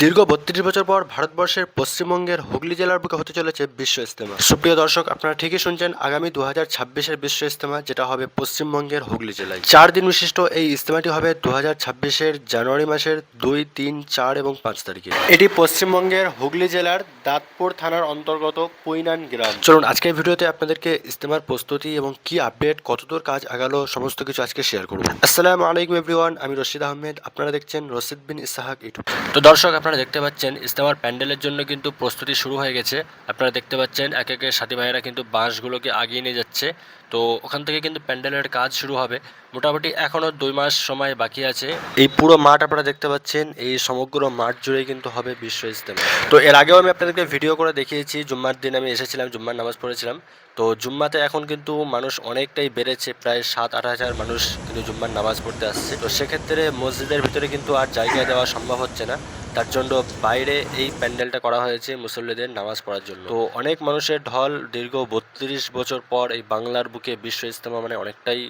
দীর্ঘ বত্রিশ বছর পর ভারতবর্ষের পশ্চিমবঙ্গের হুগলি জেলার বুকে হতে চলেছে বিশ্ব ইস্তেমা সুপ্রিয় দর্শক, আপনারা ঠিকই শুনছেন, আগামী দু হাজার ছাব্বিশের বিশ্ব ইস্তেমা যেটা হবে পশ্চিমবঙ্গের হুগলি জেলায়। চার দিন বিশিষ্ট এই ইস্তেমাটি হবে দু হাজার ছাব্বিশের জানুয়ারি মাসের দুই, তিন, চার এবং পাঁচ তারিখে। এটি পশ্চিমবঙ্গের হুগলি জেলার দাঁতপুর থানার অন্তর্গত পুইনান গ্রাম। চলুন, আজকের ভিডিওতে আপনাদেরকে ইস্তেমার প্রস্তুতি এবং কি আপডেট, কতদূর কাজ আগালো, সমস্ত কিছু আজকে শেয়ার করব। আসসালামু আলাইকুম, এভরিওয়ান, আমি রশিদ আহমেদ, আপনারা দেখছেন রশিদ বিন ইসাহাক ইউটিউব তো দর্শক আপনারা দেখতে পাচ্ছেন ইস্তেমার প্যান্ডেলের জন্য কিন্তু প্রস্তুতি শুরু হয়ে গেছে। আপনারা দেখতে পাচ্ছেন এক একে সাথী ভাইয়েরা কিন্তু বাঁশগুলোকে আগিয়ে নিয়ে যাচ্ছে। তো ওখান থেকে কিন্তু প্যান্ডেলের কাজ শুরু হবে। মোটামুটি এখনও দুই মাস সময় বাকি আছে। এই পুরো মাঠ আপনারা দেখতে পাচ্ছেন, এই সমগ্র মাঠ জুড়েই কিন্তু হবে বিশ্ব ইস্তেমা তো এর আগেও আমি আপনাদেরকে ভিডিও করে দেখিয়েছি, জুম্মার দিন আমি এসেছিলাম, জুম্মার নামাজ পড়েছিলাম। তো জুম্মাতে এখন কিন্তু মানুষ অনেকটাই বেড়েছে, প্রায় সাত, আট হাজার মানুষ কিন্তু জুম্মার নামাজ পড়তে আসছে। তো সেক্ষেত্রে মসজিদের ভিতরে কিন্তু আর জায়গা দেওয়া সম্ভব হচ্ছে না। তার জন্য বাইরে এই প্যান্ডেলটা করা হয়েছে মুসল্লিদের নামাজ পড়ার জন্য। তো অনেক মানুষের ঢল দীর্ঘ বত্রিশ বছর পর এই বাংলার বুকে বিশ্ব ইজতেমা মানে অনেকটাই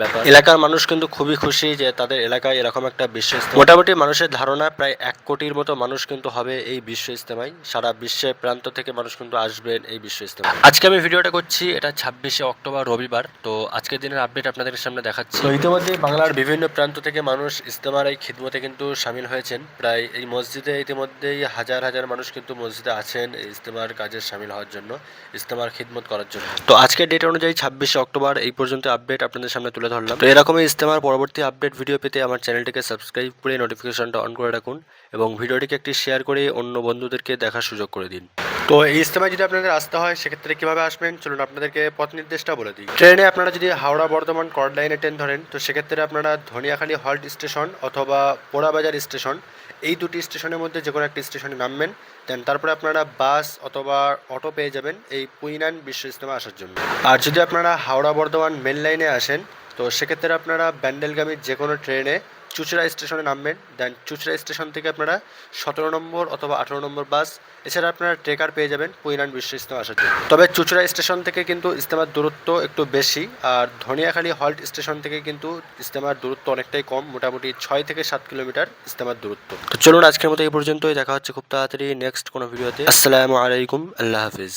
ব্যাপার। এলাকার মানুষ কিন্তু খুবই খুশি যে তাদের এলাকায় এরকম একটা বিশ্ব মোটামুটি মানুষের ধারণা প্রায় এক কোটির মতো মানুষ কিন্তু হবে এই বিশ্ব ইস্তেমায় সারা বিশ্বের প্রান্ত থেকে মানুষ কিন্তু আসবেন এই বিশ্ব ইস্তেমা আজকে আমি ভিডিওটা করছি এটা ছাব্বিশে অক্টোবর রবিবার। তো আজকের দিনের আপডেট আপনাদের সামনে দেখাচ্ছি। তো ইতিমধ্যে বাংলার বিভিন্ন প্রান্ত থেকে মানুষ ইস্তেমার এই খিদমতে কিন্তু সামিল হয়েছেন। প্রায় এই মসজিদে ইতিমধ্যেই হাজার হাজার মানুষ কিন্তু মসজিদে আছেন এই ইস্তেমার কাজে সামিল হওয়ার জন্য ইস্তেমার খিদমত করার জন্য। তো আজকের ডেট অনুযায়ী ছাব্বিশে অক্টোবর এই পর্যন্ত আপডেট আপনাদের সামনে তুলে ধরলাম। তো এরকমই ইস্তেমার পরবর্তী আপডেট ভিডিও পেতে আমার চ্যানেলটিকে সাবস্ক্রাইব করে নোটিফিকেশনটা অন করে রাখুন এবং ভিডিওটিকে একটি শেয়ার করে অন্য বন্ধুদেরকে দেখার সুযোগ করে দিন। তো এই ইস্তেমায় যদি আপনাদের আসতে হয়, সেক্ষেত্রে কীভাবে আসবেন? চলুন আপনাদেরকে পথ নির্দেশটা বলে দিই। ট্রেনে আপনারা যদি হাওড়া বর্ধমান কর্ড লাইনে ট্রেন ধরেন, তো সেক্ষেত্রে আপনারা ধনিয়াখালী হল্ট স্টেশন অথবা পোড়াবাজার স্টেশন, এই দুটি স্টেশনের মধ্যে যে কোনো একটি স্টেশনে নামবেন। দেন তারপরে আপনারা বাস অথবা অটো পেয়ে যাবেন এই পুইনান বিশ্ব ইস্তেমা আসার জন্য। আর যদি আপনারা হাওড়া বর্ধমান মেন লাইনে আসেন, তো সেক্ষেত্রে আপনারা ব্যান্ডেলগামী যে কোনো ট্রেনে চুচড়া স্টেশনে নামবেন। দেন চুচড়া স্টেশন থেকে আপনারা সতেরো নম্বর অথবা আঠেরো নম্বর বাস, এছাড়া আপনারা ট্রেকার পেয়ে যাবেন পুইনান বিশ্ব ইস্তেমা আসার জন্য। তবে চুচড়া স্টেশন থেকে কিন্তু ইস্তেমার দূরত্ব একটু বেশি, আর ধনিয়াখালী হল্ট স্টেশন থেকে কিন্তু ইস্তেমার দূরত্ব অনেকটাই কম, মোটামুটি ছয় থেকে সাত কিলোমিটার ইস্তেমার দূরত্ব। তো চলুন আজকের মতো এই পর্যন্তই, দেখা হচ্ছে খুব তাড়াতাড়ি নেক্সট কোনো ভিডিওতে। আসসালামু আলাইকুম, আল্লাহ হাফিজ।